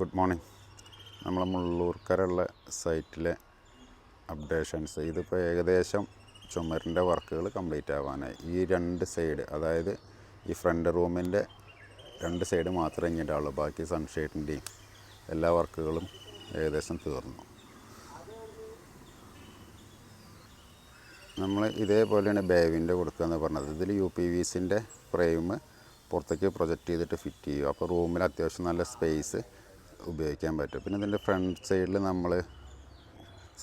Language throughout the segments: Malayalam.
Good morning. നമ്മൾ മുള്ളൂർക്കരുള്ള സൈറ്റിലെ അപ്ഡേഷൻസ്. ഇതിപ്പോൾ ഏകദേശം ചുമരിന്റെ വർക്കുകൾ കംപ്ലീറ്റ് ആവാനായി. ഈ രണ്ട് സൈഡ് അതായത് ഈ ഫ്രണ്ട് റൂമിന്റെ രണ്ട് സൈഡ് മാത്രമേ ഇനി ബാക്കി സൺഷെയ്ഡിന്റെയും എല്ലാ വർക്കുകളും ഏകദേശം തീർന്നു. നമ്മൾ ഇതേപോലെയാണ് ബേവിന്റെ കൊടുക്കുക എന്ന് പറഞ്ഞത്. ഇതിൽ യു പി വി സിന്റെ ഫ്രെയിം പുറത്തേക്ക് പ്രൊജക്റ്റ് ചെയ്തിട്ട് ഫിറ്റ് ചെയ്യും അപ്പോൾ റൂമിൽ അത്യാവശ്യം നല്ല സ്പേസ് ഉപയോഗിക്കാൻ പറ്റും. പിന്നെ ഇതിന്റെ ഫ്രണ്ട് സൈഡിൽ നമ്മൾ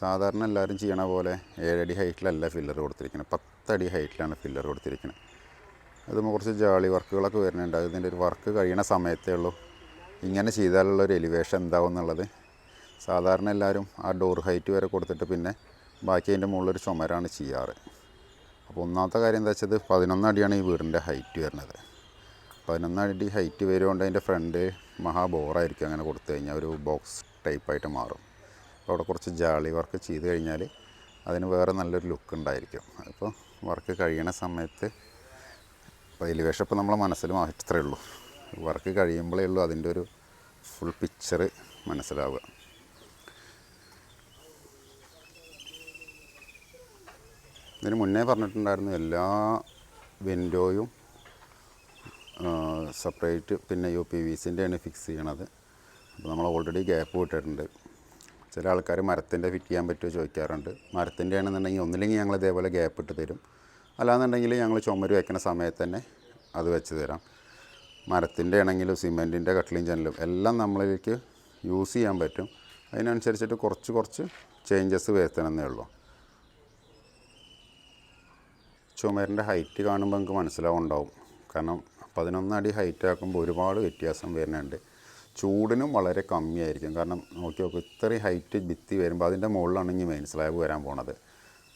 സാധാരണ എല്ലാവരും ചെയ്യണ പോലെ ഏഴടി ഹൈറ്റിലല്ല ഫില്ലർ കൊടുത്തിരിക്കുന്നത് പത്തടി ഹൈറ്റിലാണ് ഫില്ലർ കൊടുത്തിരിക്കുന്നത് അത് കുറച്ച് ജാളി വർക്കുകളൊക്കെ വരുന്നുണ്ട്. അതിന്റെ ഒരു വർക്ക് കഴിയണ സമയത്തേ ഉള്ളൂ. ഇങ്ങനെ ചെയ്താലുള്ള ഒരു എലിവേഷൻ എന്താവും എന്നുള്ളത് സാധാരണ എല്ലാവരും ആ ഡോർ ഹൈറ്റ് വരെ കൊടുത്തിട്ട് പിന്നെ ബാക്കി അതിന്റെ മുകളിലൊരു ചുമരാണ് ചെയ്യാറ്. അപ്പോൾ ഒന്നാമത്തെ കാര്യം എന്താ വെച്ചത്? പതിനൊന്ന് അടിയാണ് ഈ വീടിന്റെ ഹൈറ്റ് വരുന്നത്. പതിനൊന്ന് അടി ഹൈറ്റ് വരുകൊണ്ട് അതിന്റെ ഫ്രണ്ട് മഹാ ബോറായിരിക്കും അങ്ങനെ കൊടുത്തു കഴിഞ്ഞാൽ ഒരു ബോക്സ് ടൈപ്പായിട്ട് മാറും. അപ്പോൾ അവിടെ കുറച്ച് ജാളി വർക്ക് ചെയ്ത് കഴിഞ്ഞാൽ അതിന് വേറെ നല്ലൊരു ലുക്ക് ഉണ്ടായിരിക്കും. അപ്പോൾ വർക്ക് കഴിയണ സമയത്ത് എലിവേഷൻ ഇപ്പോൾ നമ്മളെ മനസ്സിൽ മാത്രമേ ഉള്ളൂ. വർക്ക് കഴിയുമ്പോഴേ ഉള്ളൂ അതിന്റെ ഒരു ഫുൾ പിക്ചർ മനസ്സിലാവുക. ഇതിന് മുന്നേ പറഞ്ഞിട്ടുണ്ടായിരുന്നു എല്ലാ വിൻഡോയും സെപ്പറേറ്റ് പിന്നെ യു പി വി സിന്റെയാണ് ഫിക്സ് ചെയ്യണത്. അപ്പോൾ നമ്മൾ ഓൾറെഡി ഗ്യാപ്പ് വിട്ടിട്ടുണ്ട് ചില ആൾക്കാർ മരത്തിന്റെ ഫിറ്റ് ചെയ്യാൻ പറ്റുമോ ചോദിക്കാറുണ്ട്. മരത്തിന്റെ ആണെന്നുണ്ടെങ്കിൽ ഒന്നില്ലെങ്കിൽ ഞങ്ങൾ ഇതേപോലെ ഗ്യാപ്പ് ഇട്ട് തരും. അല്ലാന്നുണ്ടെങ്കിൽ ഞങ്ങൾ ചുമര് വയ്ക്കുന്ന സമയത്ത് തന്നെ അത് വെച്ച് തരാം. മരത്തിന്റെ ആണെങ്കിലും സിമെന്റിന്റെ കട്ടിലും ജനലും എല്ലാം നമ്മളിലേക്ക് യൂസ് ചെയ്യാൻ പറ്റും. അതിനനുസരിച്ചിട്ട് കുറച്ച് കുറച്ച് ചേഞ്ചസ് വരുത്തണമെന്നേ ഉള്ളൂ. ചുമരിന്റെ ഹൈറ്റ് കാണുമ്പോൾ നമുക്ക് മനസ്സിലാവുണ്ടാവും. കാരണം പതിനൊന്ന് അടി ഹൈറ്റ് ആക്കുമ്പോൾ ഒരുപാട് വ്യത്യാസം വരുന്നുണ്ട്. ചൂടിനും വളരെ കമ്മിയായിരിക്കും. കാരണം നോക്കി നോക്കും ഇത്രയും ഹൈറ്റ് ഭിത്തി വരുമ്പോൾ അതിന്റെ മുകളിലാണ് ഇനി മെയിൻ സ്ലാബ് വരാൻ പോണത്.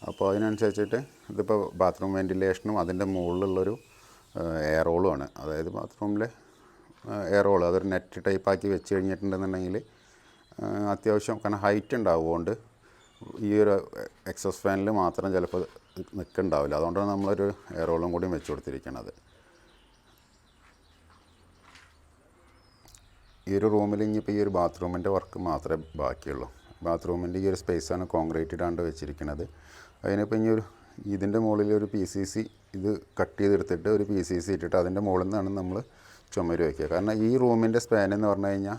അപ്പോൾ അതിനനുസരിച്ചിട്ട് ഇതിപ്പോൾ ബാത്റൂം വെന്റിലേഷനും അതിന്റെ മുകളിലുള്ളൊരു എയറോളുമാണ് അതായത് ബാത്റൂമിലെ എയറോൾ അതൊരു നെറ്റ് ടൈപ്പാക്കി വെച്ച് കഴിഞ്ഞിട്ടുണ്ടെന്നുണ്ടെങ്കിൽ അത്യാവശ്യം കാരണം ഹൈറ്റ് ഉണ്ടാവുകൊണ്ട് ഈ ഒരു എക്സോസ് ഫാനിൽ മാത്രം ചിലപ്പോൾ നിൽക്കുന്നുണ്ടാവില്ല അതുകൊണ്ടാണ് നമ്മളൊരു എയറോളും കൂടി വെച്ച് കൊടുത്തിരിക്കുന്നത് ഈ ഒരു റൂമിൽ ഇനിയിപ്പോൾ ഈ ഒരു ബാത്റൂമിന്റെ വർക്ക് മാത്രമേ ബാക്കിയുള്ളൂ. ബാത്റൂമിന്റെ ഈ ഒരു സ്പേസാണ് കോൺക്രീറ്റ് ഇടാണ്ട് വെച്ചിരിക്കുന്നത് അതിനിപ്പോൾ ഇനി ഒരു ഇതിന്റെ മുകളിൽ ഒരു പി സി സി ഇത് കട്ട് ചെയ്തെടുത്തിട്ട് ഒരു പി സി സി ഇട്ടിട്ട് അതിന്റെ മുകളിൽ നിന്നാണ് നമ്മൾ ചുമര് വയ്ക്കുക കാരണം ഈ റൂമിന്റെ സ്പാൻ എന്ന് പറഞ്ഞു കഴിഞ്ഞാൽ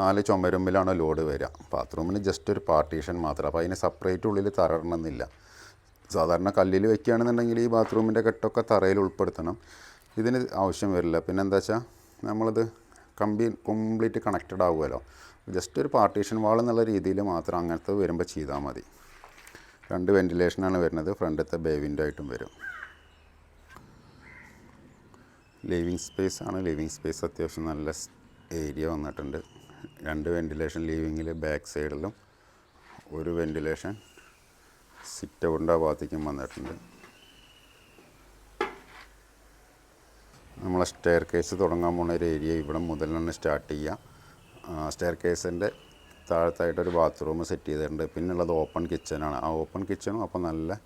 നാല് ചുമരുമ്പിലാണ് ലോഡ് വരിക ബാത്റൂമിന് ജസ്റ്റ് ഒരു പാർട്ടീഷൻ മാത്രം. അപ്പോൾ അതിന് സെപ്പറേറ്റ് ഉള്ളിൽ തറണമെന്നില്ല സാധാരണ കല്ലിൽ വെക്കുകയാണെന്നുണ്ടെങ്കിൽ ഈ ബാത്റൂമിന്റെ കെട്ടൊക്കെ തറയിൽ ഉൾപ്പെടുത്തണം. ഇതിന് ആവശ്യം വരില്ല. പിന്നെ എന്താ വെച്ചാൽ നമ്മളത് കമ്പി കംപ്ലീറ്റ് കണക്റ്റഡ് ആവുമല്ലോ. ജസ്റ്റ് ഒരു പാർട്ടീഷൻ വാൾ എന്നുള്ള രീതിയിൽ മാത്രം അങ്ങനത്തെ വരുമ്പോൾ ചെയ്താൽ മതി. രണ്ട് വെന്റിലേഷനാണ് വരുന്നത്. ഫ്രണ്ടത്തെ ബേ വിൻഡോ ആയിട്ടും വരും. ലിവിങ് സ്പേസ് ആണ്. ലിവിങ് സ്പേസ് അത്യാവശ്യം നല്ല ഏരിയ വന്നിട്ടുണ്ട്. രണ്ട് വെന്റിലേഷൻ ലിവിങ്ങിൽ ബാക്ക് സൈഡിലും ഒരു വെന്റിലേഷൻ സിറ്റ് ഔട്ടിന്റെ ഭാഗത്തേക്കും വന്നിട്ടുണ്ട്. നമ്മളെ സ്റ്റെയർ കേസ് തുടങ്ങാൻ പോണ ഒരു ഏരിയ ഇവിടെ മുതലാണ് സ്റ്റാർട്ട് ചെയ്യുക സ്റ്റെയർ കേസിന്റെ താഴത്തായിട്ടൊരു ബാത്റൂം സെറ്റ് ചെയ്തിട്ടുണ്ട്. പിന്നുള്ളത് ഓപ്പൺ കിച്ചനാണ് ആ ഓപ്പൺ കിച്ചണും അപ്പോൾ നല്ല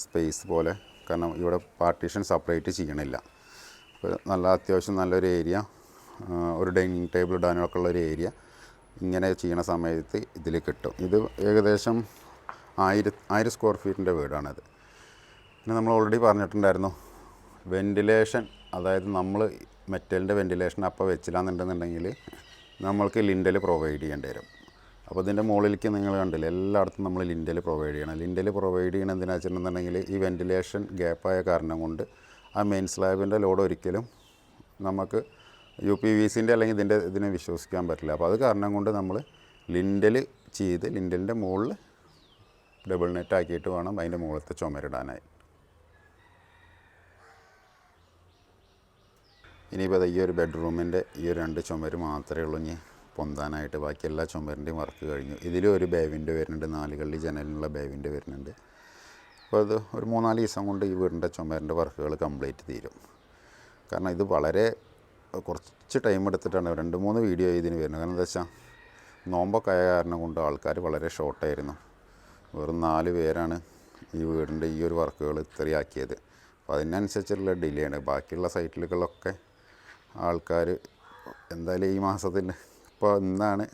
സ്പേസ് പോലെ കാരണം ഇവിടെ പാർട്ടീഷൻ സെപ്പറേറ്റ് ചെയ്യണില്ല. നല്ല അത്യാവശ്യം നല്ലൊരു ഏരിയ ഒരു ഡൈനിങ് ടേബിൾ ഇടാനൊക്കെ ഉള്ള ഒരു ഏരിയ ഇങ്ങനെ ചെയ്യണ സമയത്ത് ഇതിൽ കിട്ടും. ഇത് ഏകദേശം ആയിര ആയിരം സ്ക്വയർ ഫീറ്റിന്റെ വീടാണിത് പിന്നെ നമ്മൾ ഓൾറെഡി പറഞ്ഞിട്ടുണ്ടായിരുന്നു വെന്റിലേഷൻ അതായത് നമ്മൾ മെറ്റലിന്റെ വെന്റിലേഷൻ അപ്പോൾ വെച്ചില്ലാന്നുണ്ടെന്നുണ്ടെങ്കിൽ നമ്മൾക്ക് ലിൻഡൽ പ്രൊവൈഡ് ചെയ്യേണ്ടി വരും. അപ്പോൾ ഇതിന്റെ മുകളിലേക്ക് നിങ്ങൾ കണ്ടില്ല എല്ലായിടത്തും നമ്മൾ ലിൻഡൽ പ്രൊവൈഡ് ചെയ്യണം. ലിൻഡൽ പ്രൊവൈഡ് ചെയ്യണം എന്തിനാ വെച്ചിട്ടുണ്ടെന്നുണ്ടെങ്കിൽ ഈ വെന്റിലേഷൻ ഗ്യാപ്പായ കാരണം കൊണ്ട് ആ മെയിൻ സ്ലാബിന്റെ ലോഡ് ഒരിക്കലും നമുക്ക് യു പി വി സിന്റെ അല്ലെങ്കിൽ ഇതിന്റെ ഇതിനെ വിശ്വസിക്കാൻ പറ്റില്ല. അപ്പോൾ അത് കാരണം കൊണ്ട് നമ്മൾ ലിൻഡൽ ചെയ്ത് ലിൻഡലിന്റെ മുകളിൽ ഡബിൾ നെറ്റ് ആക്കിയിട്ട് വേണം അതിന്റെ മുകളിലത്തെ ചുമരിടാനായി. ഇനിയിപ്പോൾ ഈ ഒരു ബെഡ്റൂമിന്റെ ഈ ഒരു രണ്ട് ചുമര് മാത്രമേ ഉള്ളൂ. ഇനി പൊന്താനായിട്ട് ബാക്കി എല്ലാ ചുമരിന്റെയും വർക്ക് കഴിഞ്ഞു. ഇതിലും ഒരു ബേവിന്റെ വരുന്നുണ്ട്. നാലുകളിൽ ജനലിനുള്ള ബേവിന്റെ വരുന്നുണ്ട്. അപ്പോൾ അത് ഒരു മൂന്നാൽ ദിവസം കൊണ്ട് ഈ വീടിന്റെ ചുമരിന്റെ വർക്കുകൾ കംപ്ലീറ്റ് തീരും. കാരണം ഇത് വളരെ കുറച്ച് ടൈം എടുത്തിട്ടാണ്. രണ്ട് മൂന്ന് വീഡിയോ ഇതിന് വരുന്നത്. കാരണം എന്താ വെച്ചാൽ നോമ്പൊക്കെ ആയ കാരണം കൊണ്ട് ആൾക്കാർ വളരെ ഷോർട്ടായിരുന്നു വെറും നാല് പേരാണ് ഈ വീടിന്റെ ഈ ഒരു വർക്കുകൾ ഇത്രയാക്കിയത് അപ്പോൾ അതിനനുസരിച്ചുള്ള ഡിലേ ആണ്. ബാക്കിയുള്ള സൈറ്റിലുകളൊക്കെ ആൾക്കാർ എന്തായാലും ഈ മാസത്തിൽ ഇപ്പോൾ ഇന്നാണ്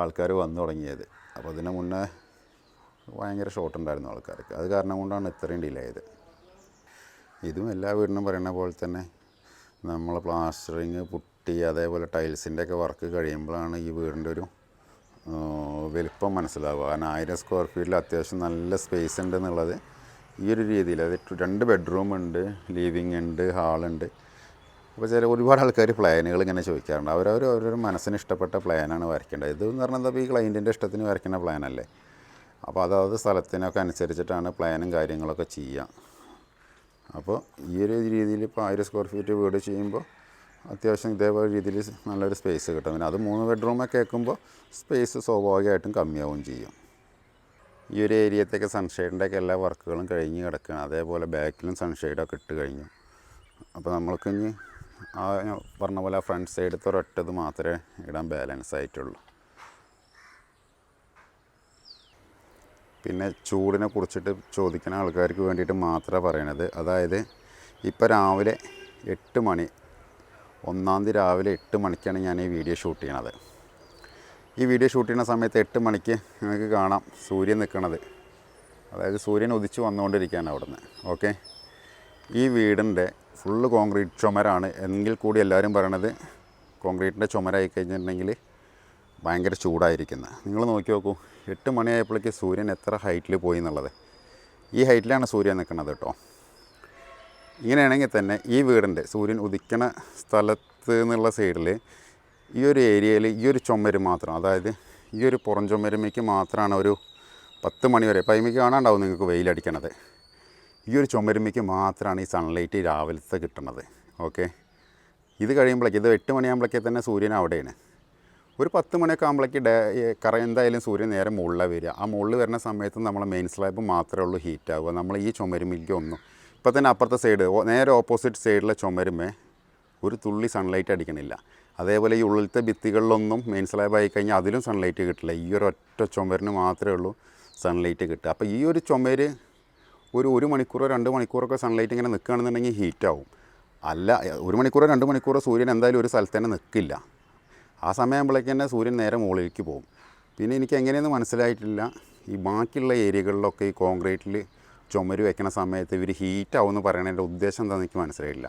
ആൾക്കാർ വന്നു തുടങ്ങിയത്. അപ്പോൾ അതിന് മുന്നേ ഭയങ്കര ഷോർട്ട് ഉണ്ടായിരുന്നു ആൾക്കാർക്ക്. അത് കാരണം കൊണ്ടാണ് ഇത്രയും ഡിലേ ആയത്. ഇതും എല്ലാ വീടിനും പറയുന്ന പോലെ തന്നെ നമ്മൾ പ്ലാസ്റ്ററിങ് പുട്ടി അതേപോലെ ടൈൽസിന്റെ ഒക്കെ വർക്ക് കഴിയുമ്പോഴാണ് ഈ വീടിന്റെ ഒരു വലിപ്പം മനസ്സിലാവുക. കാരണം ആയിരം സ്ക്വയർ ഫീറ്റിൽ അത്യാവശ്യം നല്ല സ്പേസ് ഉണ്ട് എന്നുള്ളത് ഈ ഒരു രീതിയിൽ. അത് രണ്ട് ബെഡ്റൂം ഉണ്ട് ലിവിങ് ഉണ്ട് ഹാളുണ്ട് അപ്പോൾ ചില ഒരുപാട് ആൾക്കാർ പ്ലാനുകൾ ഇങ്ങനെ ചോദിക്കാറുണ്ട്. അവരവർ അവരൊരു മനസ്സിന് ഇഷ്ടപ്പെട്ട പ്ലാനാണ് വരയ്ക്കേണ്ടത്. ഇതെന്ന് പറഞ്ഞാൽ ഈ ക്ലയന്റിന്റെ ഇഷ്ടത്തിന് വരയ്ക്കുന്ന പ്ലാനല്ലേ അപ്പോൾ അതാത് സ്ഥലത്തിനൊക്കെ അനുസരിച്ചിട്ടാണ് പ്ലാനും കാര്യങ്ങളൊക്കെ ചെയ്യുക അപ്പോൾ ഈ ഒരു രീതിയിൽ ഇപ്പോൾ ആയിരം സ്ക്വയർ ഫീറ്റ് വീട് ചെയ്യുമ്പോൾ അത്യാവശ്യം ഇതേപോലെ രീതിയിൽ നല്ലൊരു സ്പേസ് കിട്ടും. പിന്നെ അത് മൂന്ന് ബെഡ്റൂമൊക്കെ കേൾക്കുമ്പോൾ സ്പേസ് സ്വാഭാവികമായിട്ടും കമ്മിയാവും ചെയ്യും. ഈ ഒരു ഏരിയത്തേക്ക് സൺഷെയ്ഡിന്റെ ഒക്കെ എല്ലാ വർക്കുകളും കഴിഞ്ഞ് കിടക്കുകയാണ് അതേപോലെ ബാക്കിലും സൺഷെയ്ഡൊക്കെ ഇട്ട് കഴിഞ്ഞു. അപ്പോൾ നമ്മൾക്ക് ഇനി ആ പറഞ്ഞ പോലെ ഫ്രണ്ട് സൈഡത്തെ ഒരൊറ്റത് മാത്രമേ ഇടാൻ ബാലൻസ് ആയിട്ടുള്ളൂ. പിന്നെ ചൂടിനെ കുറിച്ചിട്ട് ചോദിക്കുന്ന ആൾക്കാർക്ക് വേണ്ടിയിട്ട് മാത്രമേ പറയണത്. അതായത് ഇപ്പോൾ രാവിലെ എട്ട് മണി ഒന്നാം തീയതി രാവിലെ എട്ട് മണിക്കാണ് ഞാൻ ഈ വീഡിയോ ഷൂട്ട് ചെയ്യണത്. ഈ വീഡിയോ ഷൂട്ട് ചെയ്യുന്ന സമയത്ത് എട്ട് മണിക്ക് നിങ്ങൾക്ക് കാണാം സൂര്യൻ നിൽക്കണത് അതായത് സൂര്യൻ ഉദിച്ച് വന്നുകൊണ്ടിരിക്കുകയാണ് അവിടുന്ന്. ഓക്കെ ഈ വീടിന്റെ ഫുള്ള് കോൺക്രീറ്റ് ചുമരാണ്. എങ്കിൽ കൂടി എല്ലാവരും പറയണത് കോൺക്രീറ്റിന്റെ ചുമരായി കഴിഞ്ഞിട്ടുണ്ടെങ്കിൽ ഭയങ്കര ചൂടായിരിക്കുന്നത് നിങ്ങൾ നോക്കി നോക്കൂ എട്ട് മണിയായപ്പോഴേക്ക് സൂര്യൻ എത്ര ഹൈറ്റിൽ പോയി എന്നുള്ളത്. ഈ ഹൈറ്റിലാണ് സൂര്യൻ നിൽക്കുന്നത് കേട്ടോ. ഇങ്ങനെയാണെങ്കിൽ തന്നെ ഈ വീടിന്റെ സൂര്യൻ ഉദിക്കണ സ്ഥലത്ത് നിന്നുള്ള സൈഡിൽ ഈ ഒരു ഏരിയയിൽ ഈ ഒരു ചുമര് മാത്രം അതായത് ഈ ഒരു പുറം ചുമരുമയ്ക്ക് മാത്രമാണ് ഒരു പത്ത് മണി വരെ. പൈമയ്ക്ക് കാണാണ്ടാവും നിങ്ങൾക്ക് വെയിലടിക്കണത്. ഈ ഒരു ചുമരുമയ്ക്ക് മാത്രമാണ് ഈ സൺലൈറ്റ് രാവിലത്തെ കിട്ടുന്നത് ഓക്കെ ഇത് കഴിയുമ്പോഴേക്ക് ഇത് എട്ട് മണിയാകുമ്പോഴേക്കേ തന്നെ സൂര്യൻ അവിടെയാണ്. ഒരു പത്ത് മണിയൊക്കെ ആകുമ്പോഴേക്ക് ഡേ കറ എന്തായാലും സൂര്യൻ നേരെ മുകളിലാണ് വരിക. ആ മുകളിൽ വരുന്ന സമയത്ത് നമ്മളെ മെയിൻ സ്ലാബ് മാത്രമേ ഉള്ളൂ ഹീറ്റ് ആവുക. നമ്മൾ ഈ ചുമരുമിലേക്ക് ഒന്നും. ഇപ്പോൾ തന്നെ അപ്പുറത്തെ സൈഡ് നേരെ ഓപ്പോസിറ്റ് സൈഡിലെ ചുമരുമേ ഒരു തുള്ളി സൺലൈറ്റ് അടിക്കണില്ല. അതേപോലെ ഈ ഉള്ളിലത്തെ ഭിത്തികളിലൊന്നും മെയിൻ സ്ലാബ് ആയി കഴിഞ്ഞാൽ അതിലും സൺലൈറ്റ് കിട്ടില്ല. ഈ ഒരു ഒറ്റ ചുമരിന് മാത്രമേ ഉള്ളൂ സൺലൈറ്റ് കിട്ടുക. അപ്പോൾ ഈ ഒരു ചുമര് ഒരു ഒരു മണിക്കൂറോ രണ്ട് മണിക്കൂറൊക്കെ സൺലൈറ്റ് ഇങ്ങനെ നിൽക്കുകയാണെന്നുണ്ടെങ്കിൽ ഹീറ്റാവും അല്ല ഒരു മണിക്കൂറോ രണ്ട് മണിക്കൂറോ സൂര്യൻ എന്തായാലും ഒരു സ്ഥലത്ത് തന്നെ നിൽക്കില്ല. ആ സമയമാകുമ്പോഴേക്ക് തന്നെ സൂര്യൻ നേരെ മുകളിലേക്ക് പോകും. പിന്നെ എനിക്ക് എങ്ങനെയെന്ന് മനസ്സിലായിട്ടില്ല. ഈ ബാക്കിയുള്ള ഏരിയകളിലൊക്കെ ഈ കോൺക്രീറ്റിൽ ചുമര് വെക്കണ സമയത്ത് ഇവർ ഹീറ്റാവും എന്ന് പറയണതിന്റെ ഉദ്ദേശം എന്താണെന്ന് എനിക്ക് മനസ്സിലായില്ല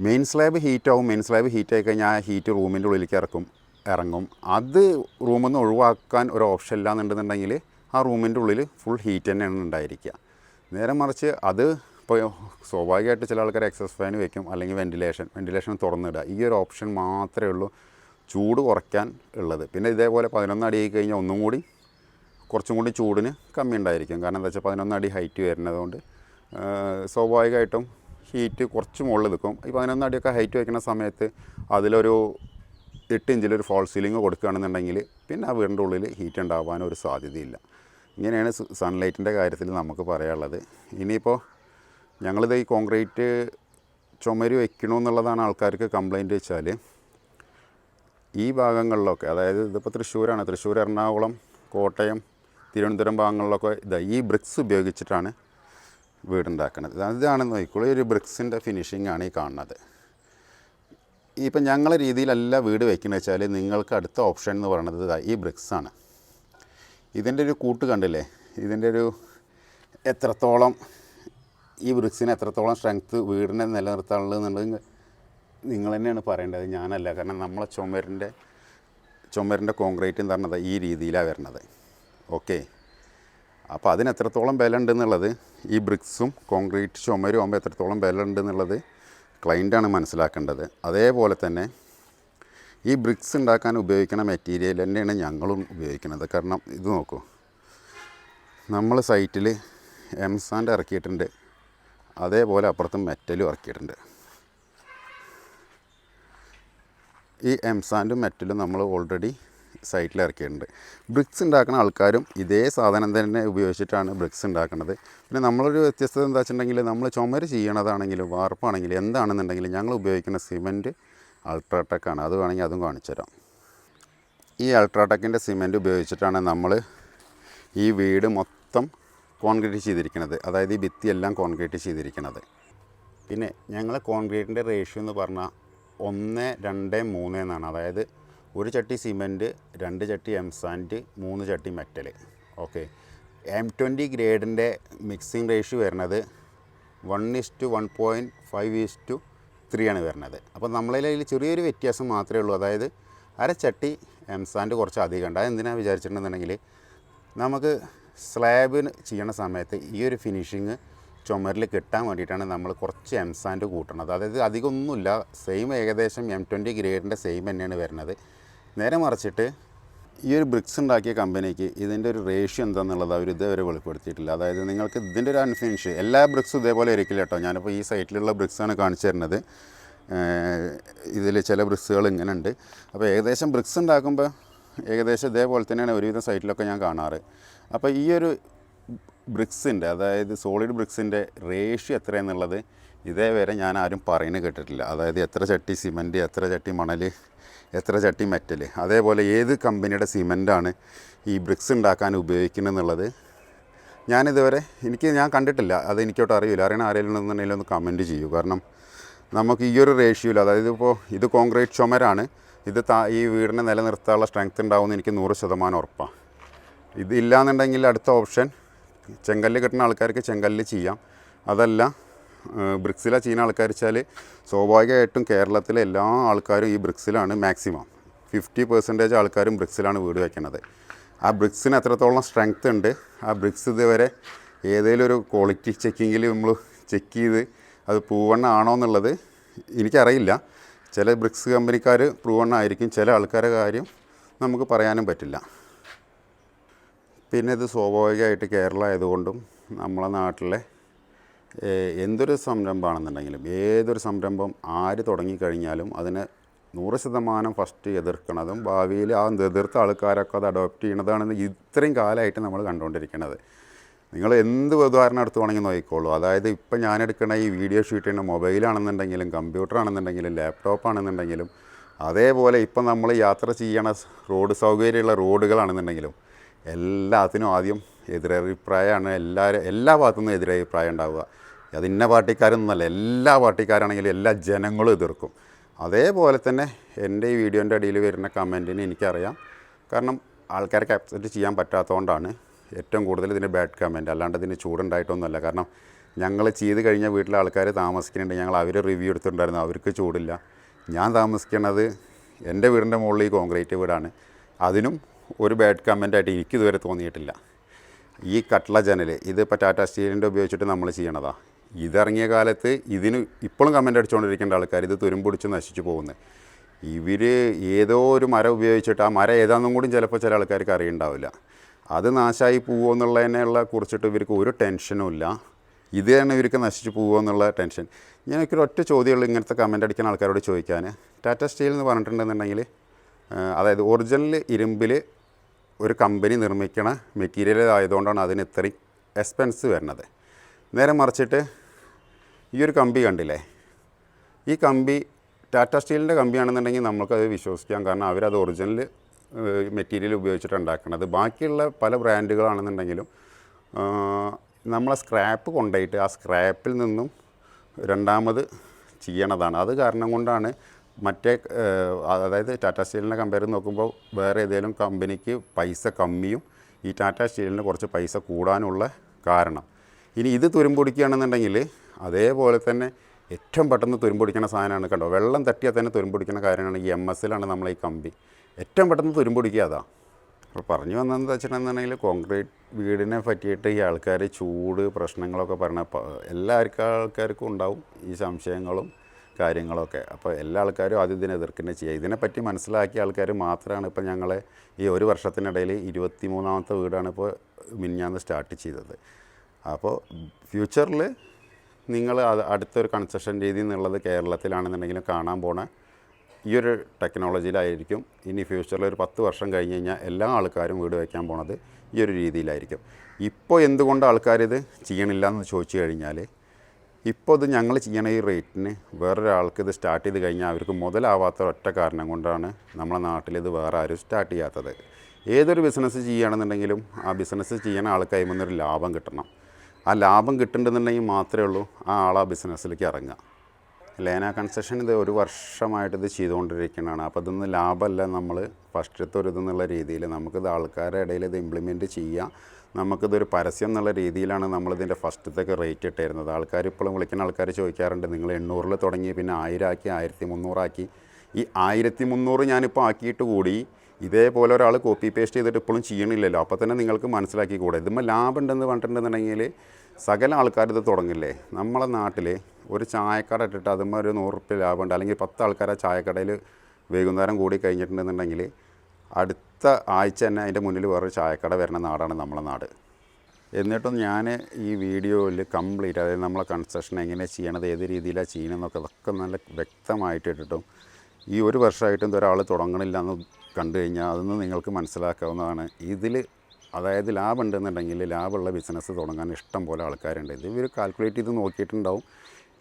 മെയിൻ സ്ലാബ് ഹീറ്റാവും മെയിൻ സ്ലാബ് ഹീറ്റായി കഴിഞ്ഞാൽ ആ ഹീറ്റ് റൂമിന്റെ ഉള്ളിലേക്ക് ഇറക്കും ഇറങ്ങും. അത് റൂമിൽ നിന്ന് ഒഴിവാക്കാൻ ഒരു ഓപ്ഷൻ ഇല്ല എന്നുണ്ടെന്നുണ്ടെങ്കിൽ ആ റൂമിന്റെ ഉള്ളിൽ ഫുൾ ഹീറ്റ് തന്നെയാണ് ഉണ്ടായിരിക്കുക. നേരെ മറിച്ച് അത് ഇപ്പോൾ സ്വാഭാവികമായിട്ട് ചില ആൾക്കാർ എക്സസ് ഫാൻ വയ്ക്കും അല്ലെങ്കിൽ വെന്റിലേഷൻ വെന്റിലേഷൻ തുറന്നിടുക. ഈ ഒരു ഓപ്ഷൻ മാത്രമേ ഉള്ളൂ ചൂട് കുറയ്ക്കാൻ ഉള്ളത്. പിന്നെ ഇതേപോലെ പതിനൊന്ന് അടി ആയി കഴിഞ്ഞാൽ ഒന്നും കൂടി കുറച്ചും കൂടി ചൂടിന് കമ്മി ഉണ്ടായിരിക്കും. കാരണം എന്താ വെച്ചാൽ പതിനൊന്ന് അടി ഹൈറ്റ് വരുന്നതുകൊണ്ട് സ്വാഭാവികമായിട്ടും ഹീറ്റ് കുറച്ച് മുകളിൽ നിൽക്കും. ഈ പതിനൊന്ന് അടിയൊക്കെ ഹൈറ്റ് വയ്ക്കുന്ന സമയത്ത് അതിലൊരു എട്ട് ഇഞ്ചിലൊരു ഫോൾ സീലിംഗ് കൊടുക്കുകയാണെന്നുണ്ടെങ്കിൽ പിന്നെ ആ വീടിന്റെ ഉള്ളിൽ ഹീറ്റ് ഉണ്ടാവാൻ ഒരു സാധ്യതയില്ല. ഇങ്ങനെയാണ് സൺലൈറ്റിന്റെ കാര്യത്തിൽ നമുക്ക് പറയാനുള്ളത്. ഇനിയിപ്പോൾ ഞങ്ങളിത് ഈ കോൺക്രീറ്റ് ചുമര് വെക്കണമെന്നുള്ളതാണ് ആൾക്കാർക്ക് കംപ്ലൈന്റ് വെച്ചാൽ ഈ ഭാഗങ്ങളിലൊക്കെ അതായത് ഇതിപ്പോൾ തൃശ്ശൂരാണ്. തൃശ്ശൂർ എറണാകുളം കോട്ടയം തിരുവനന്തപുരം ഭാഗങ്ങളിലൊക്കെ ഇതാ ഈ ബ്രിക്സ് ഉപയോഗിച്ചിട്ടാണ് വീടുണ്ടാക്കുന്നത് ഇതാണ് നോക്കിക്കോളൂ ഒരു ബ്രിക്സിന്റെ ഫിനിഷിംഗ് ആണ് ഈ കാണുന്നത്. ഇപ്പം ഞങ്ങളെ രീതിയിലല്ല വീട് വയ്ക്കുന്നത് വെച്ചാൽ നിങ്ങൾക്ക് അടുത്ത ഓപ്ഷൻ എന്ന് പറയുന്നത് ഈ ബ്രിക്സാണ് ഇതിന്റെ ഒരു കൂട്ട് കണ്ടില്ലേ? ഇതിന്റെ ഒരു എത്രത്തോളം ഈ വൃക്സിന് എത്രത്തോളം സ്ട്രെങ്ത്ത് വീടിനെ നിലനിർത്താനുള്ളതെന്നുള്ളത് നിങ്ങൾ തന്നെയാണ് പറയേണ്ടത്. ഞാനല്ല. കാരണം നമ്മളെ ചുമരിന്റെ ചുമരിന്റെ കോൺക്രീറ്റ് പറഞ്ഞത് ഈ രീതിയിലാണ് വരുന്നത്. ഓക്കെ അപ്പോൾ അതിന് എത്രത്തോളം ബലം ഉണ്ടെന്നുള്ളത് ഈ ബ്രിക്സും കോൺക്രീറ്റ് ചുമരും ആകുമ്പോൾ എത്രത്തോളം ബല ഉണ്ടെന്നുള്ളത് ക്ലൈന്റാണ് മനസ്സിലാക്കേണ്ടത്. അതേപോലെ തന്നെ ഈ ബ്രിക്സ് ഉണ്ടാക്കാൻ ഉപയോഗിക്കുന്ന മെറ്റീരിയൽ തന്നെയാണ് ഞങ്ങളും ഉപയോഗിക്കുന്നത്. കാരണം ഇത് നോക്കൂ. നമ്മൾ സൈറ്റിൽ എം സാൻഡ് ഇറക്കിയിട്ടുണ്ട്. അതേപോലെ അപ്പുറത്തും മെറ്റലും ഇറക്കിയിട്ടുണ്ട്. ഈ എം സാൻഡും മെറ്റലും നമ്മൾ ഓൾറെഡി സൈറ്റിൽ ഇറക്കിയിട്ടുണ്ട്. ബ്രിക്സ് ഉണ്ടാക്കുന്ന ആൾക്കാരും ഇതേ സാധനം തന്നെ ഉപയോഗിച്ചിട്ടാണ് ബ്രിക്സ് ഉണ്ടാക്കുന്നത് പിന്നെ നമ്മളൊരു വ്യത്യസ്തത എന്താ വെച്ചിട്ടുണ്ടെങ്കിൽ നമ്മൾ ചുമര് ചെയ്യണതാണെങ്കിലും വാർപ്പാണെങ്കിലും എന്താണെന്നുണ്ടെങ്കിലും ഞങ്ങൾ ഉപയോഗിക്കുന്ന സിമന്റ് അൾട്രാടെക് ആണ്. അത് വേണമെങ്കിൽ അതും കാണിച്ചു തരാം. ഈ അൾട്രാടെക്കിന്റെ സിമെന്റ് ഉപയോഗിച്ചിട്ടാണ് നമ്മൾ ഈ വീട് മൊത്തം കോൺക്രീറ്റ് ചെയ്തിരിക്കുന്നത്. അതായത് ഈ ഭിത്തിയെല്ലാം കോൺക്രീറ്റ് ചെയ്തിരിക്കുന്നത്. പിന്നെ ഞങ്ങൾ കോൺക്രീറ്റിന്റെ റേഷ്യോ എന്ന് പറഞ്ഞാൽ ഒന്ന് രണ്ട് മൂന്ന് എന്നാണ്. അതായത് ഒരു ചട്ടി സിമെന്റ് രണ്ട് ചട്ടി എം സാൻഡ് മൂന്ന് ചട്ടി മെറ്റൽ ഓക്കെ എം ട്വന്റി ഗ്രേഡിന്റെ മിക്സിംഗ് റേഷ്യോ വരുന്നത് one is to one point five is to three ആണ് വരുന്നത്. അപ്പോൾ നമ്മളതിൽ ചെറിയൊരു വ്യത്യാസം മാത്രമേ ഉള്ളൂ. അതായത് അരച്ചട്ടി ചട്ടി എംസാൻഡ് കുറച്ച് അധികം ഉണ്ട്. അതെന്തിനാണ് വിചാരിച്ചിട്ടുണ്ടെന്നുണ്ടെങ്കിൽ നമുക്ക് സ്ലാബിന് ചെയ്യണ സമയത്ത് ഈ ഒരു ഫിനിഷിങ് ചുമരിൽ കിട്ടാൻ വേണ്ടിയിട്ടാണ് നമ്മൾ കുറച്ച് എം സാൻഡ് കൂട്ടണത്. അതായത് അധികമൊന്നുമില്ല. സെയിം ഏകദേശം എം ട്വന്റി ഗ്രേഡിന്റെ സെയിം തന്നെയാണ് വരുന്നത്. നേരെ മറിച്ചിട്ട് ഈ ഒരു ബ്രിക്സ് ഉണ്ടാക്കിയ കമ്പനിക്ക് ഇതിന്റെ ഒരു റേഷ്യോ എന്താണെന്നുള്ളത് അവർ ഇതുവരെ വെളിപ്പെടുത്തിയിട്ടില്ല. അതായത് നിങ്ങൾക്ക് ഇതിന്റെ ഒരു അൺഫിനിഷ് എല്ലാ ബ്രിക്സും ഇതേപോലെ ഇരിക്കില്ല കേട്ടോ. ഞാനിപ്പോൾ ഈ സൈറ്റിലുള്ള ബ്രിക്സാണ് കാണിച്ചു തരുന്നത്. ഇതിൽ ചില ബ്രിക്സുകൾ ഇങ്ങനെ ഉണ്ട്. അപ്പോൾ ഏകദേശം ബ്രിക്സ് ഉണ്ടാക്കുമ്പോൾ ഏകദേശം ഇതേപോലെ തന്നെയാണ് ഒരുവിധം സൈറ്റിലൊക്കെ ഞാൻ കാണാറ്. അപ്പോൾ ഈ ഒരു ബ്രിക്സിന്റെ അതായത് സോളിഡ് ബ്രിക്സിന്റെ റേഷ്യോ എത്രയെന്നുള്ളത് ഇതേവരെ ഞാൻ ആരും പറയുന്നത് കേട്ടിട്ടില്ല. അതായത് എത്ര ചട്ടി സിമന്റ് എത്ര ചട്ടി മണൽ എത്ര ചട്ടി മെറ്റൽ അതേപോലെ ഏത് കമ്പനിയുടെ സിമന്റാണ് ഈ ബ്രിക്സ് ഉണ്ടാക്കാൻ ഉപയോഗിക്കുന്നത് എന്നുള്ളത് ഞാനിതുവരെ എനിക്ക് ഞാൻ കണ്ടിട്ടില്ല. അത് എനിക്കോട്ട് അറിയില്ല. അറിയണ ആരെങ്കിലും ഉണ്ടെന്നുണ്ടെങ്കിൽ ഒന്ന് കമന്റ് ചെയ്യൂ. കാരണം നമുക്ക് ഈ ഒരു റേഷ്യോയിൽ അതായത് ഇപ്പോൾ ഇത് കോൺക്രീറ്റ് ചുമരാണ്. ഇത് താ ഈ വീടിനെ നിലനിർത്താനുള്ള സ്ട്രെങ്ത് ഉണ്ടാവുമെന്ന് എനിക്ക് നൂറ് ശതമാനം ഉറപ്പാണ് ഇതില്ലാന്നുണ്ടെങ്കിൽ അടുത്ത ഓപ്ഷൻ ചെങ്കല്ല് കിട്ടുന്ന ആൾക്കാർക്ക് ചെങ്കല്ല് ചെയ്യാം. അതല്ല ബ്രിക്സിലാണ് ചെയ്യുന്ന ആൾക്കാർ വെച്ചാൽ സ്വാഭാവികമായിട്ടും കേരളത്തിലെ എല്ലാ ആൾക്കാരും ഈ ബ്രിക്സിലാണ് മാക്സിമം. ഫിഫ്റ്റി പെർസെന്റേജ് ആൾക്കാരും ബ്രിക്സിലാണ് വീട് വയ്ക്കുന്നത് ആ ബ്രിക്സിന് എത്രത്തോളം സ്ട്രെങ്ത് ഉണ്ട്. ആ ബ്രിക്സ് ഇതുവരെ ഏതെങ്കിലും ഒരു ക്വാളിറ്റി ചെക്കിങ്ങിൽ നമ്മൾ ചെക്ക് ചെയ്ത് അത് പ്രൂവണ്ണ ആണോ എന്നുള്ളത് എനിക്കറിയില്ല. ചില ബ്രിക്സ് കമ്പനിക്കാർ പ്രൂവണ്ണ ആയിരിക്കും. ചില ആൾക്കാരുടെ കാര്യം നമുക്ക് പറയാനും പറ്റില്ല. പിന്നെ ഇത് സ്വാഭാവികമായിട്ട് കേരളം ആയതുകൊണ്ടും നമ്മളെ നാട്ടിലെ എന്തൊരു സംരംഭമാണെന്നുണ്ടെങ്കിലും ഏതൊരു സംരംഭം ആര് തുടങ്ങിക്കഴിഞ്ഞാലും അതിനെ നൂറ് ശതമാനം ഫസ്റ്റ് എതിർക്കണതും ഭാവിയിൽ ആ എതിർത്ത ആൾക്കാരൊക്കെ അത് അഡോപ്റ്റ് ചെയ്യണതാണ് ഇത്രയും കാലമായിട്ട് നമ്മൾ കണ്ടുകൊണ്ടിരിക്കുന്നത് നിങ്ങൾ എന്ത് ഉദാഹരണം എടുത്തു വേണമെങ്കിൽ നോക്കിക്കോളൂ. അതായത് ഇപ്പം എടുക്കുന്ന ഈ വീഡിയോ ഷൂട്ട് ചെയ്യുന്ന മൊബൈലാണെന്നുണ്ടെങ്കിലും കമ്പ്യൂട്ടർ ആണെന്നുണ്ടെങ്കിലും ലാപ്ടോപ്പ് ആണെന്നുണ്ടെങ്കിലും അതേപോലെ ഇപ്പം നമ്മൾ യാത്ര ചെയ്യണ റോഡ് സൗകര്യമുള്ള റോഡുകളാണെന്നുണ്ടെങ്കിലും എല്ലാത്തിനും ആദ്യം എതിരഭിപ്രായമാണ് എല്ലാവരും എല്ലാ ഭാഗത്തു നിന്നും എതിരഭിപ്രായം ഉണ്ടാവുക. അത് ഇന്ന പാർട്ടിക്കാരൊന്നുമല്ല എല്ലാ പാർട്ടിക്കാരാണെങ്കിലും എല്ലാ ജനങ്ങളും എതിർക്കും. അതേപോലെ തന്നെ എന്റെ ഈ വീഡിയോന്റെ അടിയിൽ വരുന്ന കമന്റിന് എനിക്കറിയാം. കാരണം ആൾക്കാർക്ക് അക്സെപ്റ്റ് ചെയ്യാൻ പറ്റാത്തതുകൊണ്ടാണ് ഏറ്റവും കൂടുതൽ ഇതിന്റെ ബാഡ് കമന്റ് അല്ലാണ്ട് ഇതിന് ചൂടുണ്ടായിട്ടൊന്നുമല്ല. കാരണം ഞങ്ങൾ ചെയ്ത് കഴിഞ്ഞ വീട്ടിലെ ആൾക്കാർ താമസിക്കുന്നുണ്ട്. ഞങ്ങൾ അവർ റിവ്യൂ എടുത്തിട്ടുണ്ടായിരുന്നു. അവർക്ക് ചൂടില്ല. ഞാൻ താമസിക്കുന്നത് എന്റെ വീടിന്റെ മുകളിൽ ഈ കോൺക്രീറ്റ് വീടാണ്. അതിനും ഒരു ബാഡ് കമന്റായിട്ട് എനിക്കിതുവരെ തോന്നിയിട്ടില്ല. ഈ കട്ട്ള ജനൽ ഇതിപ്പോൾ ടാറ്റ സ്റ്റീലിന്റെ ഉപയോഗിച്ചിട്ട് നമ്മൾ ചെയ്യണതാ. ഇതിറങ്ങിയ കാലത്ത് ഇതിന് ഇപ്പോഴും കമന്റ് അടിച്ചുകൊണ്ടിരിക്കേണ്ട ആൾക്കാർ ഇത് തുരുമ്പൊടിച്ച് നശിച്ചു പോകുന്നത് ഇവർ ഏതോ ഒരു മരം ഉപയോഗിച്ചിട്ട് ആ മരം ഏതാണെന്നും കൂടി ചിലപ്പോൾ ചില ആൾക്കാർക്ക് അറിയുണ്ടാവില്ല. അത് നാശമായി പോകുമോ എന്നുള്ളതിനെയുള്ള കുറിച്ചിട്ട് ഇവർക്ക് ഒരു ടെൻഷനും ഇല്ല. ഇത് തന്നെ ഇവർക്ക് നശിച്ചു പോകുമോ എന്നുള്ള ടെൻഷൻ. ഞാനൊക്കെ ഒറ്റ ചോദ്യമുള്ളൂ ഇങ്ങനത്തെ കമന്റ് അടിക്കുന്ന ആൾക്കാരോട് ചോദിക്കാൻ ടാറ്റ സ്റ്റീൽ എന്ന് പറഞ്ഞിട്ടുണ്ടെന്നുണ്ടെങ്കിൽ അതായത് ഒറിജിനൽ ഇരുമ്പിൽ ഒരു കമ്പനി നിർമ്മിക്കണ മെറ്റീരിയൽ ആയതുകൊണ്ടാണ് അതിന് ഇത്രയും എക്സ്പെൻസ് വരുന്നത്. നേരെ മറിച്ചിട്ട് ഈ ഒരു കമ്പി കണ്ടില്ലേ? ഈ കമ്പി ടാറ്റ സ്റ്റീലിന്റെ കമ്പിയാണെന്നുണ്ടെങ്കിൽ നമുക്കത് വിശ്വസിക്കാം. കാരണം അവരത് ഒറിജിനൽ മെറ്റീരിയൽ ഉപയോഗിച്ചിട്ട് ഉണ്ടാക്കണത്. ബാക്കിയുള്ള പല ബ്രാൻഡുകളാണെന്നുണ്ടെങ്കിലും നമ്മളെ സ്ക്രാപ്പ് കൊണ്ടുപോയിട്ട് ആ സ്ക്രാപ്പിൽ നിന്നും രണ്ടാമത് ചെയ്യണതാണ്. അത് കാരണം കൊണ്ടാണ് മറ്റേ അതായത് ടാറ്റ സ്റ്റീലിനെ കമ്പയർ ചെയ്ത് നോക്കുമ്പോൾ വേറെ ഏതെങ്കിലും കമ്പനിക്ക് പൈസ കമ്മിയും ഈ ടാറ്റ സ്റ്റീലിന് കുറച്ച് പൈസ കൂടാനുള്ള കാരണം. ഇനി ഇത് തുരുമ്പൊടിക്കുകയാണെന്നുണ്ടെങ്കിൽ അതേപോലെ തന്നെ ഏറ്റവും പെട്ടെന്ന് തുരുമ്പൊടിക്കുന്ന സാധനമാണ് കണ്ടോ? വെള്ളം തട്ടിയാൽ തന്നെ തുരുമ്പൊടിക്കുന്ന കാര്യമാണ് ഈ എം എസിലാണ് നമ്മൾ ഈ കമ്പി. ഏറ്റവും പെട്ടെന്ന് തുരുമ്പൊടിക്കുക അതാ. അപ്പോൾ പറഞ്ഞു വന്നതെന്ന് വെച്ചിട്ടുണ്ടെന്നുണ്ടെങ്കിൽ കോൺക്രീറ്റ് വീടിനെ പറ്റിയിട്ട് ഈ ആൾക്കാർ ചൂട് പ്രശ്നങ്ങളൊക്കെ പറഞ്ഞ എല്ലാ ആൾക്കാർക്കും ഉണ്ടാവും ഈ സംശയങ്ങളും. കാര്യങ്ങളൊക്കെ. അപ്പോൾ എല്ലാ ആൾക്കാരും ആദ്യം ഇതിനെ എതിർക്കുന്നത് ചെയ്യുക ഇതിനെപ്പറ്റി മനസ്സിലാക്കിയ ആൾക്കാർ മാത്രമാണ് ഇപ്പോൾ ഞങ്ങൾ ഈ ഒരു വർഷത്തിനിടയിൽ ഇരുപത്തി മൂന്നാമത്തെ വീടാണ് ഇപ്പോൾ മിനിഞ്ഞാന്ന് സ്റ്റാർട്ട് ചെയ്തത്. അപ്പോൾ ഫ്യൂച്ചറിൽ നിങ്ങൾ അടുത്തൊരു കൺസ്ട്രക്ഷൻ രീതി എന്നുള്ളത് കേരളത്തിലാണെന്നുണ്ടെങ്കിലും കാണാൻ പോണ ഈ ഒരു ടെക്നോളജിയിലായിരിക്കും. ഇനി ഫ്യൂച്ചറിൽ ഒരു പത്ത് വർഷം കഴിഞ്ഞ് കഴിഞ്ഞാൽ എല്ലാ ആൾക്കാരും വീട് വയ്ക്കാൻ പോണത് ഈ ഒരു രീതിയിലായിരിക്കും. ഇപ്പോൾ എന്തുകൊണ്ട് ആൾക്കാരിത് ചെയ്യണില്ല എന്ന് ചോദിച്ചു കഴിഞ്ഞാൽ ഇപ്പോൾ ഇത് ഞങ്ങൾ ചെയ്യണ ഈ റേറ്റിന് വേറൊരാൾക്ക് ഇത് സ്റ്റാർട്ട് ചെയ്ത് കഴിഞ്ഞാൽ അവർക്ക് മുതലാവാത്ത ഒറ്റ കാരണം കൊണ്ടാണ് നമ്മളെ നാട്ടിൽ ഇത് വേറെ ആരും സ്റ്റാർട്ട് ചെയ്യാത്തത്. ഏതൊരു ബിസിനസ് ചെയ്യുകയാണെന്നുണ്ടെങ്കിലും ആ ബിസിനസ് ചെയ്യണ ആൾക്കായി വന്നൊരു ലാഭം കിട്ടണം. ആ ലാഭം കിട്ടുന്നുണ്ടെന്നുണ്ടെങ്കിൽ മാത്രമേ ഉള്ളൂ ആ ആൾ ആ ബിസിനസ്സിലേക്ക് ഇറങ്ങുക. ലേന കൺസെഷൻ ഇത് ഒരു വർഷമായിട്ട് ഇത് ചെയ്തുകൊണ്ടിരിക്കുന്നതാണ്. അപ്പോൾ ഇതൊന്നും ലാഭമല്ല നമ്മൾ ഫസ്റ്റത്തെ ഒരു ഇതെന്നുള്ള രീതിയിൽ നമുക്കിത് ആൾക്കാരുടെ ഇടയിൽ ഇത് ഇംപ്ലിമെന്റ് ചെയ്യാം നമുക്കിതൊരു പരസ്യം എന്നുള്ള രീതിയിലാണ് നമ്മളിതിന്റെ ഫസ്റ്റത്തേക്ക് റേറ്റ് ഇട്ടിരുന്നത്. ആൾക്കാർ ഇപ്പോഴും വിളിക്കുന്ന ആൾക്കാർ ചോദിക്കാറുണ്ട് നിങ്ങൾ എണ്ണൂറിൽ തുടങ്ങി പിന്നെ ആയിരമാക്കി ആയിരത്തി മുന്നൂറാക്കി ഈ ആയിരത്തി മുന്നൂറ് ഞാനിപ്പോൾ ആക്കിയിട്ട് കൂടി ഇതേപോലെ ഒരാൾ കോപ്പി പേസ്റ്റ് ചെയ്തിട്ട് ഇപ്പോഴും ചെയ്യണില്ലല്ലോ. അപ്പോൾ തന്നെ നിങ്ങൾക്ക് മനസ്സിലാക്കി കൂടെ ഇതുമ്പോൾ ലാഭം ഉണ്ടെന്ന് പറഞ്ഞിട്ടുണ്ടെന്നുണ്ടെങ്കിൽ സകല ആൾക്കാർ ഇത് തുടങ്ങില്ലേ? നമ്മളെ നാട്ടിൽ ഒരു ചായക്കട ഇട്ടിട്ട് അതുമ്പോൾ ഒരു നൂറ് റുപ്യ ലാഭമുണ്ട്. അല്ലെങ്കിൽ പത്ത് ആൾക്കാർ ആ ചായക്കടയിൽ വൈകുന്നേരം കൂടി കഴിഞ്ഞിട്ടുണ്ടെന്നുണ്ടെങ്കിൽ അടുത്ത ആഴ്ച തന്നെ അതിന്റെ മുന്നിൽ വേറൊരു ചായക്കട വരുന്ന നാടാണ് നമ്മളെ നാട്. എന്നിട്ടും ഞാൻ ഈ വീഡിയോയിൽ കംപ്ലീറ്റ് അതായത് നമ്മളെ കൺസ്ട്രക്ഷൻ എങ്ങനെ ചെയ്യണത് ഏത് രീതിയിലാണ് ചെയ്യണമെന്നൊക്കെ അതൊക്കെ നല്ല വ്യക്തമായിട്ട് ഇട്ടിട്ടും ഈ ഒരു വർഷമായിട്ടും ഒരാൾ തുടങ്ങണില്ല എന്ന് കണ്ടു കഴിഞ്ഞാൽ അതൊന്ന് നിങ്ങൾക്ക് മനസ്സിലാക്കാവുന്നതാണ്. ഇതിൽ അതായത് ലാഭം ഉണ്ടെന്നുണ്ടെങ്കിൽ ലാഭമുള്ള ബിസിനസ് തുടങ്ങാൻ ഇഷ്ടം പോലെ ആൾക്കാരുണ്ട്. ഇത് ഇവർ കാൽക്കുലേറ്റ് ചെയ്ത് നോക്കിയിട്ടുണ്ടാവും.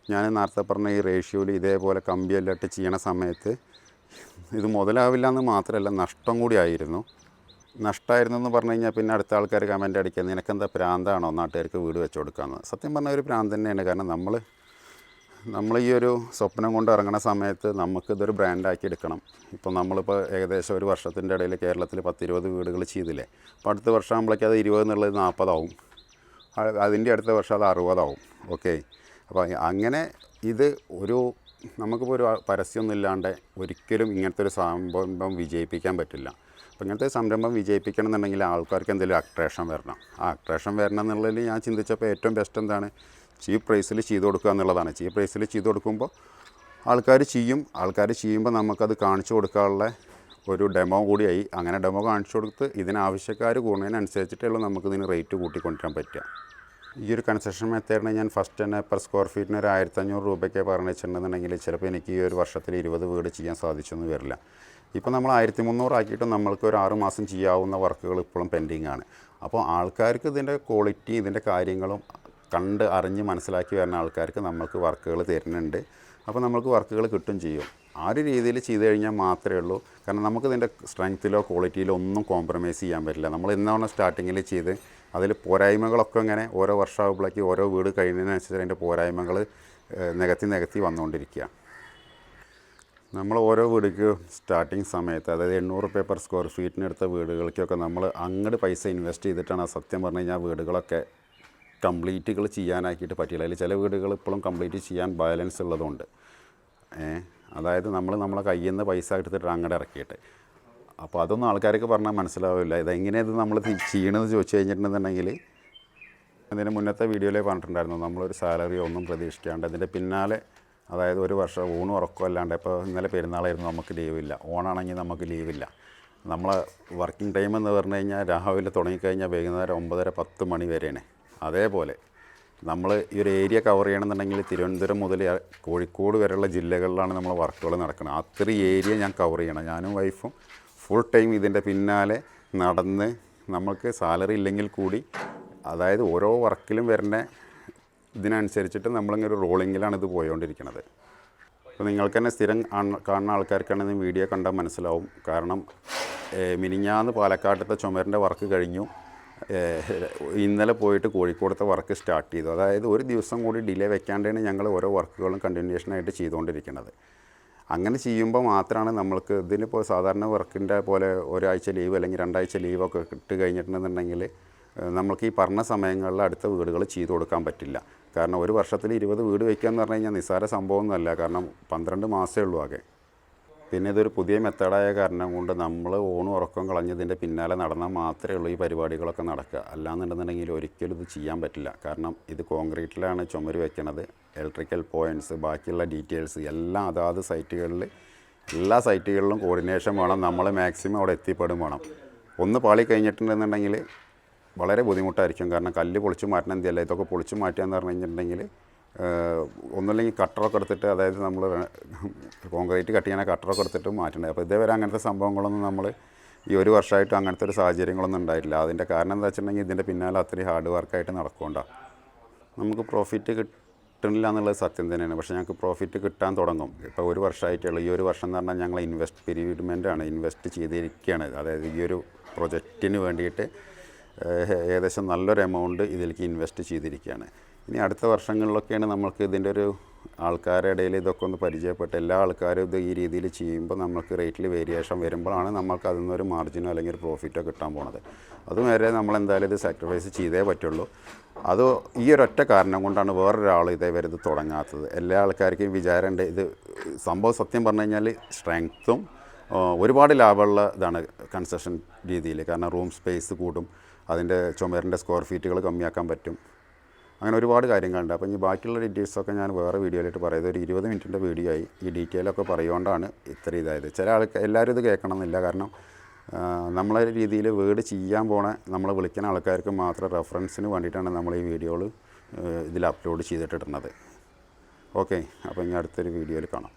ഞാൻ നേരത്തെ പറഞ്ഞ ഈ റേഷ്യോയിൽ ഇതേപോലെ കമ്പിയെല്ലാം ഇട്ട് ചെയ്യണ സമയത്ത് ഇത് മുതലാവില്ല എന്ന് മാത്രമല്ല നഷ്ടം കൂടി ആയിരുന്നു. നഷ്ടമായിരുന്നു എന്ന് പറഞ്ഞു കഴിഞ്ഞാൽ പിന്നെ അടുത്ത ആൾക്കാർ കമന്റ് അടിക്കുക നിനക്കെന്താ പ്രാന്താണോ നാട്ടുകാർക്ക് വീട് വെച്ച് കൊടുക്കാമെന്ന് സത്യം പറഞ്ഞാൽ ഒരു പ്രാന്ത് തന്നെയാണ്. കാരണം നമ്മൾ നമ്മൾ ഈ ഒരു സ്വപ്നം കൊണ്ട് ഇറങ്ങുന്ന സമയത്ത് നമുക്കിതൊരു ബ്രാൻഡാക്കി എടുക്കണം. ഇപ്പോൾ നമ്മളിപ്പോൾ ഏകദേശം ഒരു വർഷത്തിന്റെ ഇടയിൽ കേരളത്തിൽ പത്തിരുപത് വീടുകൾ ചെയ്തില്ലേ? അപ്പോൾ അടുത്ത വർഷം ആകുമ്പോഴേക്കും അത് ഇരുപത് എന്നുള്ളത് നാൽപ്പതാവും അതിന്റെ അടുത്ത വർഷം അത് അറുപതാവും. ഓക്കെ അപ്പോൾ അങ്ങനെ ഇത് ഒരു നമുക്കിപ്പോൾ ഒരു പരസ്യമൊന്നും ഇല്ലാണ്ട് ഒരിക്കലും ഇങ്ങനത്തെ ഒരു സംരംഭം വിജയിപ്പിക്കാൻ പറ്റില്ല. അപ്പോൾ ഇങ്ങനത്തെ സംരംഭം വിജയിപ്പിക്കണം എന്നുണ്ടെങ്കിൽ ആൾക്കാർക്ക് എന്തെങ്കിലും അട്രാക്ഷൻ വരണം. ആ അട്രാക്ഷൻ വരണം എന്നുള്ളതിൽ ഞാൻ ചിന്തിച്ചപ്പോൾ ഏറ്റവും ബെസ്റ്റ് എന്താണ്? ചീപ്പ് പ്രൈസിൽ ചെയ്ത് കൊടുക്കുക എന്നുള്ളതാണ്. ചീപ്പ് പ്രൈസിൽ ചെയ്ത് കൊടുക്കുമ്പോൾ ആൾക്കാർ ചെയ്യും. ആൾക്കാർ ചെയ്യുമ്പോൾ നമുക്കത് കാണിച്ചു കൊടുക്കാനുള്ള ഒരു ഡെമോ കൂടിയായി. അങ്ങനെ ഡെമോ കാണിച്ചു കൊടുത്ത് ഇതിനാവശ്യക്കാർ കൂടുന്നതിനനുസരിച്ചിട്ടുള്ള നമുക്ക് ഇതിന് റേറ്റ് കൂട്ടിക്കൊണ്ടിരാൻ പറ്റുക. ഈ ഒരു കൺസെഷൻ മെത്തേഡിന് ഞാൻ ഫസ്റ്റ് തന്നെ പെർ സ്ക്വയർ ഫീറ്റിന് ഒരു ആയിരത്തഞ്ഞൂറ് രൂപയ്ക്ക് പറഞ്ഞിട്ടുണ്ടെന്നുണ്ടെങ്കിൽ ചിലപ്പോൾ എനിക്ക് ഈ ഒരു വർഷത്തിൽ ഇരുപത് വീട് ചെയ്യാൻ സാധിച്ചൊന്നും വരില്ല. ഇപ്പോൾ നമ്മൾ ആയിരത്തി മുന്നൂറാക്കിയിട്ടും നമ്മൾക്ക് ഒരു ആറ് മാസം ചെയ്യാവുന്ന വർക്കുകൾ ഇപ്പോഴും പെൻഡിങ് ആണ്. അപ്പോൾ ആൾക്കാർക്ക് ഇതിന്റെ ക്വാളിറ്റി ഇതിന്റെ കാര്യങ്ങളും കണ്ട് അറിഞ്ഞ് മനസ്സിലാക്കി വരുന്ന ആൾക്കാർക്ക് നമ്മൾക്ക് വർക്കുകൾ തരുന്നുണ്ട്. അപ്പോൾ നമ്മൾക്ക് വർക്കുകൾ കിട്ടും ചെയ്യും. ആ ഒരു രീതിയിൽ ചെയ്ത് കഴിഞ്ഞാൽ മാത്രമേ ഉള്ളൂ. കാരണം നമുക്ക് ഇതിന്റെ സ്ട്രെങ്ത്തിലോ ക്വാളിറ്റിയിലോ ഒന്നും കോംപ്രമൈസ് ചെയ്യാൻ പറ്റില്ല. നമ്മൾ എന്നാണ് സ്റ്റാർട്ടിങ്ങിൽ ചെയ്ത് അതിൽ പോരായ്മകളൊക്കെ ഇങ്ങനെ ഓരോ വർഷമാകുമ്പോഴേക്ക് ഓരോ വീട് കഴിയുന്നതിനനുസരിച്ച് അതിന്റെ പോരായ്മകൾ നികത്തി നികത്തി വന്നുകൊണ്ടിരിക്കുക. നമ്മൾ ഓരോ വീടിക്ക് സ്റ്റാർട്ടിങ് സമയത്ത് അതായത് എണ്ണൂറ് റുപ്യ പെർ സ്ക്വയർ ഫീറ്റിന് എടുത്ത വീടുകൾക്കൊക്കെ നമ്മൾ അങ്ങോട്ട് പൈസ ഇൻവെസ്റ്റ് ചെയ്തിട്ടാണ് സത്യം പറഞ്ഞു കഴിഞ്ഞാൽ വീടുകളൊക്കെ കംപ്ലീറ്റുകൾ ചെയ്യാനാക്കിയിട്ട് പറ്റില്ല അതിൽ ചില വീടുകൾ ഇപ്പോഴും കംപ്ലീറ്റ് ചെയ്യാൻ ബാലൻസ് ഉള്ളതുകൊണ്ട്. അതായത് നമ്മൾ നമ്മളെ കയ്യിൽ നിന്ന് പൈസ എടുത്തിട്ട് അങ്ങോട്ട് ഇറക്കിയിട്ട്. അപ്പോൾ അതൊന്നും ആൾക്കാർക്ക് പറഞ്ഞാൽ മനസ്സിലാവില്ല. ഇതെങ്ങനെ ഇത് നമ്മൾ ചെയ്യണമെന്ന് ചോദിച്ചു കഴിഞ്ഞിട്ടുണ്ടെന്നുണ്ടെങ്കിൽ അതിന് മുന്നത്തെ വീഡിയോയിലേ പറഞ്ഞിട്ടുണ്ടായിരുന്നു. നമ്മളൊരു സാലറി ഒന്നും പ്രതീക്ഷിക്കാണ്ട് അതിന്റെ പിന്നാലെ അതായത് ഒരു വർഷം ഊണും ഉറക്കം അല്ലാണ്ട് ഇപ്പോൾ ഇന്നലെ പെരുന്നാളായിരുന്നു നമുക്ക് ലീവില്ല. ഓണാണെങ്കിൽ നമുക്ക് ലീവില്ല. നമ്മൾ വർക്കിംഗ് ടൈം എന്ന് പറഞ്ഞു കഴിഞ്ഞാൽ രാവിലെ തുടങ്ങിക്കഴിഞ്ഞാൽ വൈകുന്നേരം ഒമ്പതര പത്ത് മണി വരെയാണ്. അതേപോലെ നമ്മൾ ഈ ഒരു ഏരിയ കവർ ചെയ്യണമെന്നുണ്ടെങ്കിൽ തിരുവനന്തപുരം മുതൽ കോഴിക്കോട് വരെയുള്ള ജില്ലകളിലാണ് നമ്മൾ വർക്കുകൾ നടക്കുന്നത്. അത്രയും ഏരിയ ഞാൻ കവർ ചെയ്യണം. ഞാനും വൈഫും ഫുൾ ടൈം ഇതിന്റെ പിന്നാലെ നടന്ന് നമുക്ക് സാലറി ഇല്ലെങ്കിൽ കൂടി അതായത് ഓരോ വർക്കിലും വരുന്ന ഇതിനനുസരിച്ചിട്ട് നമ്മളിങ്ങനെ ഒരു റോളിങ്ങിലാണ് ഇത് പോയോണ്ടിരിക്കുന്നത് അപ്പോൾ നിങ്ങൾക്ക് തന്നെ സ്ഥിരം കാണുന്ന ആൾക്കാർക്കാണെങ്കിൽ വീഡിയോ കണ്ടാൽ മനസ്സിലാവും. കാരണം മിനിഞ്ഞാന്ന് പാലക്കാട്ടത്തെ ചുമരിന്റെ വർക്ക് കഴിഞ്ഞു. ഇന്നലെ പോയിട്ട് കോഴിക്കോടത്തെ വർക്ക് സ്റ്റാർട്ട് ചെയ്തു. അതായത് ഒരു ദിവസം കൂടി ഡിലേ വെക്കാണ്ടാണ് ഞങ്ങൾ ഓരോ വർക്കുകളും കണ്ടിന്യൂഷനായിട്ട് ചെയ്തുകൊണ്ടിരിക്കുന്നത് അങ്ങനെ ചെയ്യുമ്പോൾ മാത്രമാണ് നമ്മൾക്ക് ഇതിനിപ്പോൾ സാധാരണ വർക്കിന്റെ പോലെ ഒരാഴ്ച ലീവ് അല്ലെങ്കിൽ രണ്ടാഴ്ച ലീവൊക്കെ ഇട്ട് കഴിഞ്ഞിട്ടുണ്ടെന്നുണ്ടെങ്കിൽ നമ്മൾക്ക് ഈ പറഞ്ഞ സമയങ്ങളിൽ അടുത്ത വീടുകൾ ചെയ്തു കൊടുക്കാൻ പറ്റില്ല. കാരണം ഒരു വർഷത്തിൽ ഇരുപത് വീട് വയ്ക്കുക എന്ന് പറഞ്ഞു കഴിഞ്ഞാൽ നിസ്സാര സംഭവമൊന്നുമല്ല. കാരണം പന്ത്രണ്ട് മാസമേ ഉള്ളൂ ആകെ. പിന്നെ ഇതൊരു പുതിയ മെത്തേഡായ കാരണം കൊണ്ട് നമ്മൾ ഓണും ഉറക്കം കളഞ്ഞതിന്റെ പിന്നാലെ നടന്നാൽ മാത്രമേ ഉള്ളൂ ഈ പരിപാടികളൊക്കെ നടക്കുക. അല്ലാന്നുണ്ടെന്നുണ്ടെങ്കിൽ ഒരിക്കലും ഇത് ചെയ്യാൻ പറ്റില്ല. കാരണം ഇത് കോൺക്രീറ്റിലാണ് ചുമര് വെക്കണത്. ഇലക്ട്രിക്കൽ പോയിന്റ്സ് ബാക്കിയുള്ള ഡീറ്റെയിൽസ് എല്ലാം അതാത് സൈറ്റുകളിൽ എല്ലാ സൈറ്റുകളിലും കോർഡിനേഷൻ വേണം. നമ്മൾ മാക്സിമം അവിടെ എത്തിപ്പെടും വേണം. ഒന്ന് പാളി കഴിഞ്ഞിട്ടുണ്ടെന്നുണ്ടെങ്കിൽ വളരെ ബുദ്ധിമുട്ടായിരിക്കും. കാരണം കല്ല് പൊളിച്ച് മാറ്റണം എന്തിയല്ല ഇതൊക്കെ പൊളിച്ച് മാറ്റുക എന്ന് പറഞ്ഞു കഴിഞ്ഞിട്ടുണ്ടെങ്കിൽ ഒന്നുമില്ലെങ്കിൽ കട്ടറൊക്കെ എടുത്തിട്ട് അതായത് നമ്മൾ കോൺക്രീറ്റ് കട്ട് ചെയ്യാൻ കട്ടറൊക്കെ എടുത്തിട്ട് മാറ്റേണ്ടത് അപ്പോൾ ഇതേവരെ അങ്ങനത്തെ സംഭവങ്ങളൊന്നും നമ്മൾ ഈ ഒരു വർഷമായിട്ട് അങ്ങനത്തെ ഒരു സാഹചര്യങ്ങളൊന്നും ഉണ്ടായിട്ടില്ല. അതിന്റെ കാരണം എന്താ വെച്ചിട്ടുണ്ടെങ്കിൽ ഇതിന്റെ പിന്നാലെ അത്രയും ഹാർഡ് വർക്കായിട്ട് നടക്കൊണ്ടാണ് നമുക്ക് പ്രോഫിറ്റ് കിട്ടണില്ല എന്നുള്ളത് സത്യം തന്നെയാണ്. പക്ഷേ ഞങ്ങൾക്ക് പ്രോഫിറ്റ് കിട്ടാൻ തുടങ്ങും. ഇപ്പോൾ ഒരു വർഷമായിട്ടുള്ള. ഈ ഒരു വർഷം എന്ന് പറഞ്ഞാൽ ഞങ്ങൾ ഇൻവെസ്റ്റ് പീരീഡ്മെന്റ് ആണ്. ഇൻവെസ്റ്റ് ചെയ്തിരിക്കുകയാണ് അതായത് ഈ ഒരു പ്രൊജക്റ്റിന് വേണ്ടിയിട്ട് ഏകദേശം നല്ലൊരു എമൗണ്ട് ഇതിലേക്ക് ഇൻവെസ്റ്റ് ചെയ്തിരിക്കുകയാണ് ഇനി അടുത്ത വർഷങ്ങളിലൊക്കെയാണ് നമ്മൾക്ക് ഇതിന്റെ ഒരു ആൾക്കാരുടെ ഇടയിൽ ഇതൊക്കെ ഒന്ന് പരിചയപ്പെട്ട് എല്ലാ ആൾക്കാരും ഇത് ഈ രീതിയിൽ ചെയ്യുമ്പോൾ നമുക്ക് റേറ്റിൽ വേരിയേഷൻ വരുമ്പോഴാണ് നമുക്ക് അതിൽ നിന്നൊരു മാർജിനോ അല്ലെങ്കിൽ ഒരു പ്രോഫിറ്റോ കിട്ടാൻ പോണത്. അതുവരെ നമ്മൾ എന്തായാലും ഇത് സാക്രിഫൈസ് ചെയ്തേ പറ്റുള്ളൂ. അത് ഈ ഒരൊറ്റ കാരണം കൊണ്ടാണ് വേറൊരാൾ ഇതേവരെ ഇത് തുടങ്ങാത്തത്. എല്ലാ ആൾക്കാർക്കും വിചാരമുണ്ട് ഇത് സംഭവം സത്യം പറഞ്ഞു കഴിഞ്ഞാൽ സ്ട്രെങ്ത്തും ഒരുപാട് ലാഭമുള്ള ഇതാണ് കൺസ്ട്രക്ഷൻ രീതിയിൽ. കാരണം റൂം സ്പേസ് കൂടും അതിന്റെ ചുമരിന്റെ സ്ക്വയർ ഫീറ്റുകൾ കമ്മിയാക്കാൻ പറ്റും. അങ്ങനെ ഒരുപാട് കാര്യങ്ങളുണ്ട്. അപ്പോൾ ഇനി ബാക്കിയുള്ള ഡീറ്റെയിൽസൊക്കെ ഞാൻ വേറെ വീഡിയോയിലായിട്ട് പറയുന്നത് ഒരു ഇരുപത് മിനിറ്റിന്റെ വീഡിയോ ആയി. ഈ ഡീറ്റെയിലൊക്കെ പറയുകൊണ്ടാണ് ഇത്ര ഇതായത്. ചില ആൾക്ക് എല്ലാവരും ഇത് കേൾക്കണമെന്നില്ല. കാരണം നമ്മളെ രീതിയിൽ വീട് ചെയ്യാൻ പോണ നമ്മളെ വിളിക്കുന്ന ആൾക്കാർക്ക് മാത്രം റെഫറൻസിന് വേണ്ടിയിട്ടാണ് നമ്മൾ ഈ വീഡിയോകൾ ഇതിൽ അപ്ലോഡ് ചെയ്തിട്ടിടുന്നത്. ഓക്കെ അപ്പോൾ ഇനി അടുത്തൊരു വീഡിയോയിൽ കാണാം.